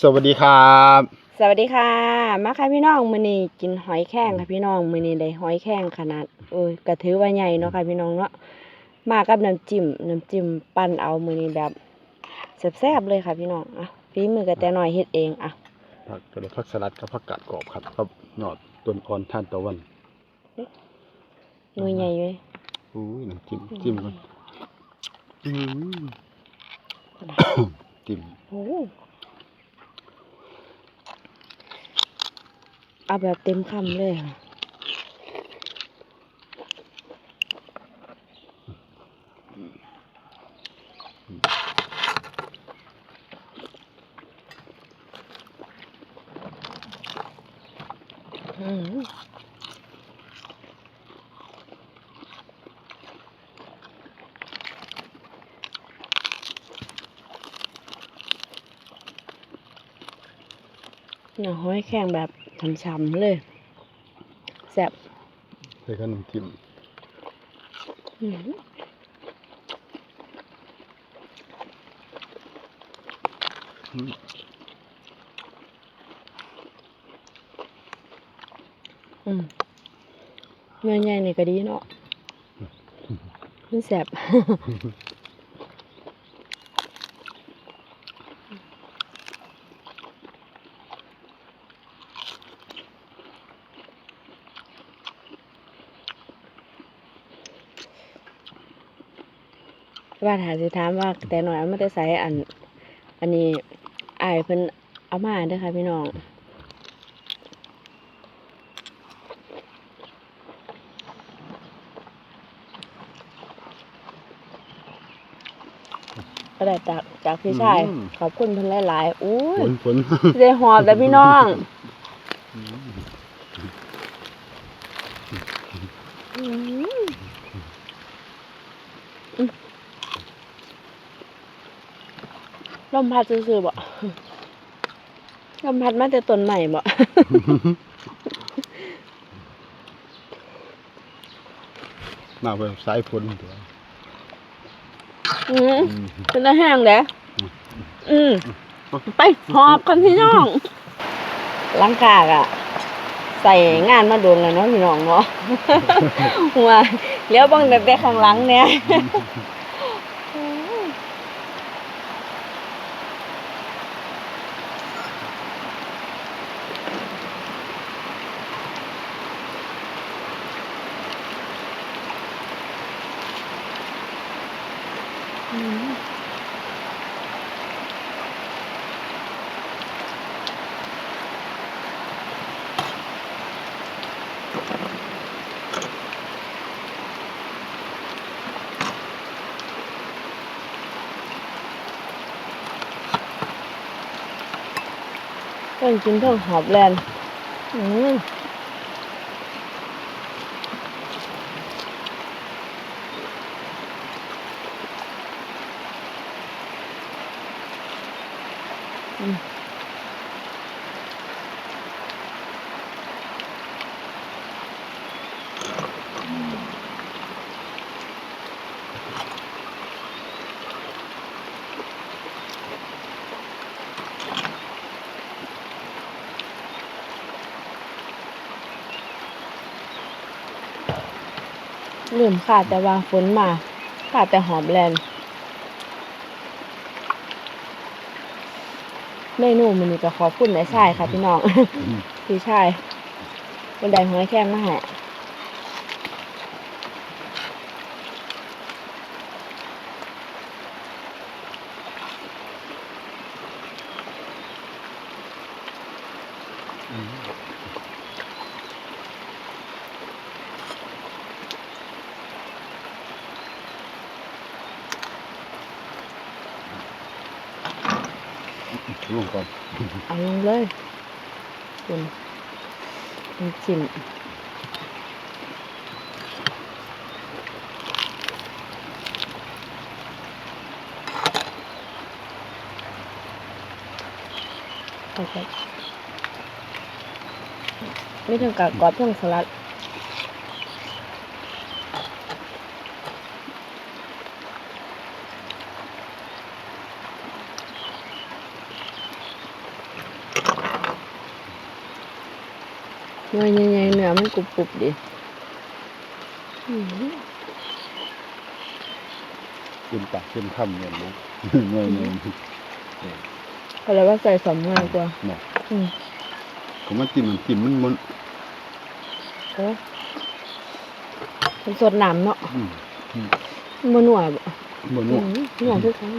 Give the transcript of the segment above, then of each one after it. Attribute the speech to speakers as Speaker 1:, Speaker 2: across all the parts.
Speaker 1: สวัสดีครับ
Speaker 2: สวัสดีค่ะ มาค่ะพี่น้องมื้อนี้กินหอยแครงค่ะพี่น้องมื้อนี้ได้หอยแครงขนาดเอ้ยก็ถือว่าใหญ่เนาะค่ะพี่น้องเนาะมากับน้ำจิ้มน้ำจิ้มปั้นเอามื้อนี้แบบแซ่บๆเลยค่ะพี่น้องอะฝีมือก็แต่น้อยเฮ็ดเองอะ
Speaker 1: ผักกระผักสลัดกับผักกาดกรอบครับครับยอดต้นอ่อนท่านตะวัน
Speaker 2: หน่วยใหญ่อยู่
Speaker 1: อุ้ยน้ำจิ้มจิ้มก่อนอืมจิ้ม
Speaker 2: โอ้โห เอาแบบเต็มคำเลยค่ะอืมเนื้อหอยแข็งแบบ ช่ำๆเลย แซ่บ
Speaker 1: ใส่กับน้ำจิ้ม
Speaker 2: อืมอืมเนื้อใหญ่นี่ก็ดีเนาะมันแซ่บ ว่าถามสิถามว่าแต่หน่อยเอามาแต่ใส่อัน อันนี้อายเพิ่นเอามาเด้อค่ะพี่น้องก็ได้จากจากพี่ชาย ขอบคุณเพิ่นหลายๆอู้
Speaker 1: ฝ
Speaker 2: ย
Speaker 1: นฝน
Speaker 2: ได้หอบแต่พี่น้องอืมอืม ลมพัดซื่อๆบ่ลมพัดมาแต่ต้นใหม่บ่
Speaker 1: มาแบบสายฝนตัว
Speaker 2: อืม
Speaker 1: อืม
Speaker 2: เป็นตาแห้งเด้อืมไปหอบกันพี่น้องหลังกากอะใส่งานมาโดนแล้วเนาะพี่น้องเนาะหัวเลี้ยวเบังแต่แต่ข้างหลังเนี่ย อืม เพิ่นกินเพิ่งหอบแลนอืม ลืมขาดแต่ว่าฝนมาขาดแต่หอบแลนเมนูมันนี่ก็ขอบคุณแม่ชายค่ะพี่น้อง พี่ชายเป็นไดหอยแครงมาให้
Speaker 1: ลงก่อน
Speaker 2: เอาลงเลยคุณคุณชิมโอเคไม่ถึงกับกรอบเพิ่งสลัด หน่วยใหญ่ๆเนื้อมันกรุบกรุบๆดิอื้อหือ
Speaker 1: กินปากกินคำเนี่ยนะเงยเงย
Speaker 2: เขาเรียกว่าใส่สำนวนตัว
Speaker 1: เนาะ
Speaker 2: อืม
Speaker 1: ผมว่าจิ้มมันจิ้มมันมัน
Speaker 2: โอ้มันสดน้ำเนาะ
Speaker 1: อืม
Speaker 2: มันนัวบ่
Speaker 1: บน
Speaker 2: อื
Speaker 1: นุ่
Speaker 2: มนัวทุกครั้ง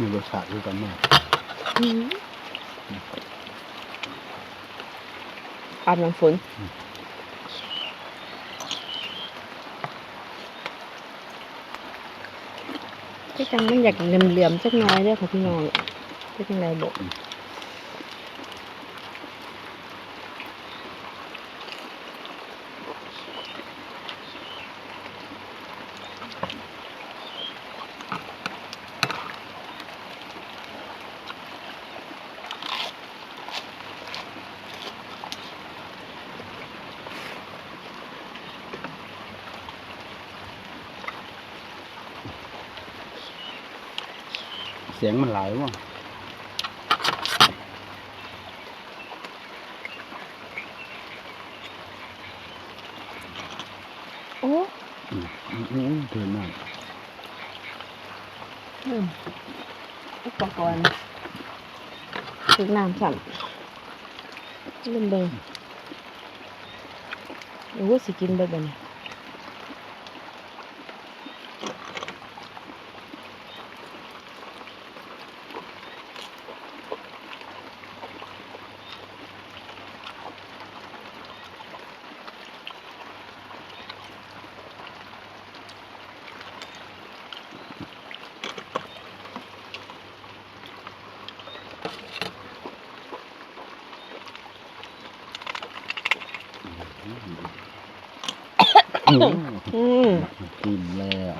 Speaker 1: มีรสชาติด้วยกันมาก
Speaker 2: อืมอาบน้ำฝนที่จังมันอยากเหลี่ยมๆสักหน้อยเด้อค่ะพี่น้องที่จังไรบอก
Speaker 1: สียงมันหลายว่ะ
Speaker 2: โอ้
Speaker 1: อืมอืมอืมเดินมาก
Speaker 2: อืมอุปกรณ์ถึงน้ำสั่นเริ่มเบิ่งโอ้สิกินเบิดบ่เนี่ย
Speaker 1: อืม
Speaker 2: อืม
Speaker 1: กินแล้ว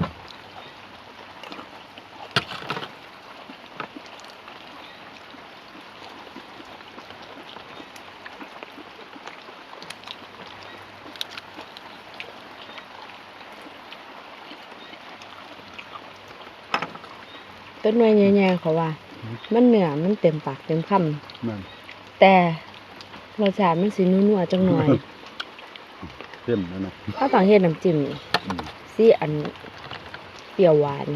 Speaker 2: ต้นไม้แย่ๆเขาว่า มันเหนือมันเต็มปากเต็มค
Speaker 1: มันำ
Speaker 2: แต่รสชาติมันสินัวๆจังหน่อย
Speaker 1: เข้มแล้วนะ
Speaker 2: ถ้าต้องเฮ็ดน้ำจิ้ม
Speaker 1: อืม
Speaker 2: สิอันเปรี้ยวหวาน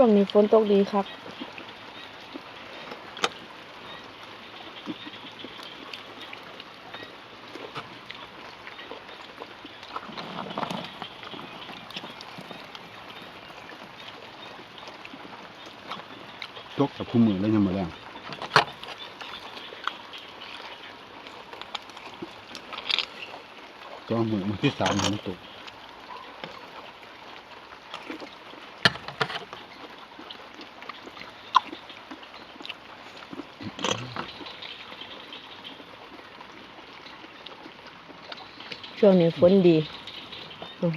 Speaker 2: ช่วงนี้ฝนตกดีครับ
Speaker 1: จกกับคู่มือแล้วยังมาแล้วก็มือมือที่สามมันตก
Speaker 2: ช่วงนี้ฝนดี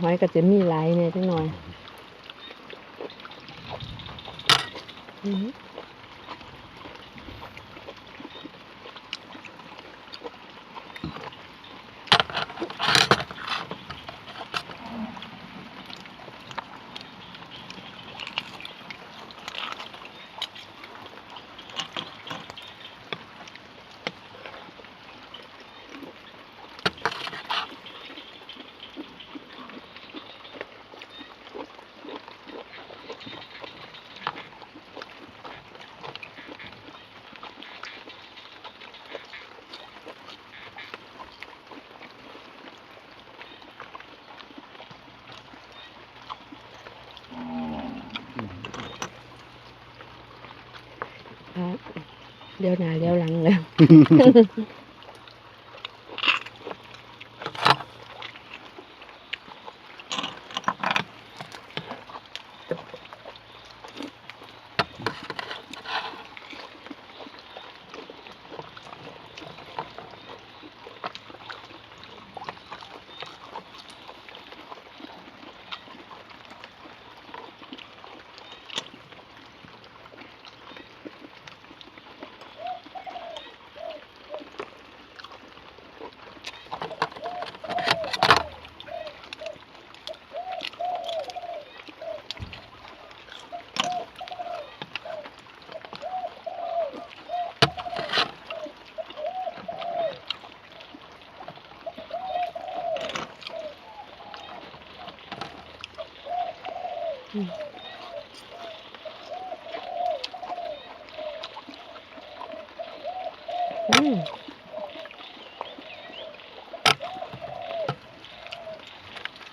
Speaker 2: หอยก็จะมีหลายเนี่ยจังหน่อยอ เลี้ยวหน้าเลี้ยวหลังแล้ว อืม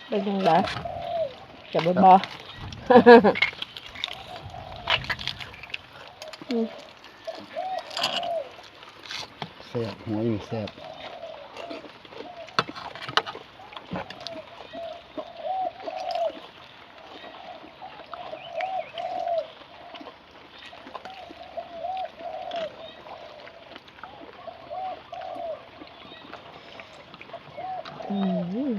Speaker 2: เป็นยังไงจะบ่บอ
Speaker 1: แซ่บหัวอยู่แซ่บ
Speaker 2: อืม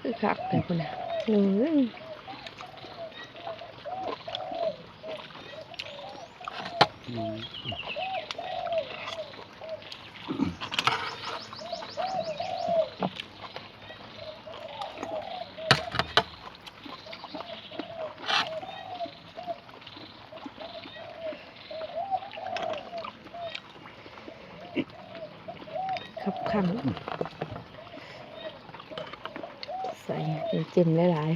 Speaker 2: คือคักแต่คนน่ะอืม
Speaker 1: อืม
Speaker 2: ครับขังใส่น้ำ จิ้มหลาย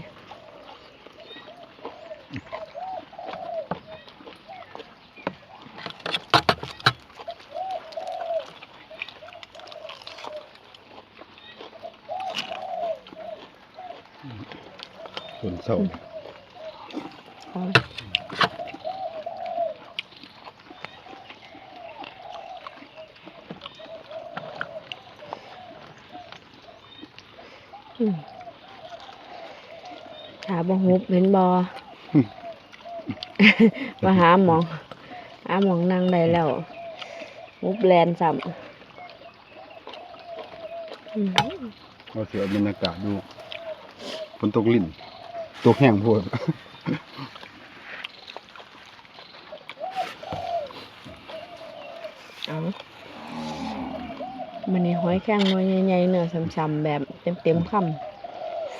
Speaker 1: ส่วนเศร้า
Speaker 2: ๆเอาอืม ขาบ่หุบเห็นบ่มาหาหมองหาหมองนั่งได้แล้วหุบแลนซ้ำอืม
Speaker 1: เราเสียบรรยากาศดูฝนตกลิ่นตกแห้งโพด
Speaker 2: เอามันนี่หอยแข้งหน่วยใหญ่ๆเนื้อช้ำๆแบบเต็มๆคำ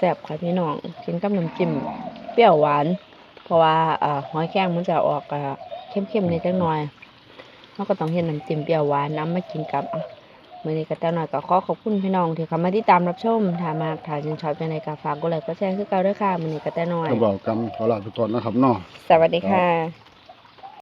Speaker 2: แซ่บค่ะพี่น้องกินกับน้ำจิ้มเปรี้ยวหวาน เพราะว่าเอ่อหอยแข้งมันจะออกอะเข้มๆนิดจังหน่อยเราก็ต้องเห็นน้ำจิ้มเปรี้ยวหวานน้ำมากินกับอะมื้อนี้ก็แต่หน่อยก็ขอขอบคุณพี่น้องที่เข้ามาติดตามรับชมถ้ามากถ้าชื่นชอบจังไดก็ฝากกดไลค์กดแชร์คือเก่าเด้อค่ะมื้อนี้ก็แต่น้อย
Speaker 1: ก็บอกกันขอลาไปก่อนนะครับเนาะ
Speaker 2: สวัสดีค่ะ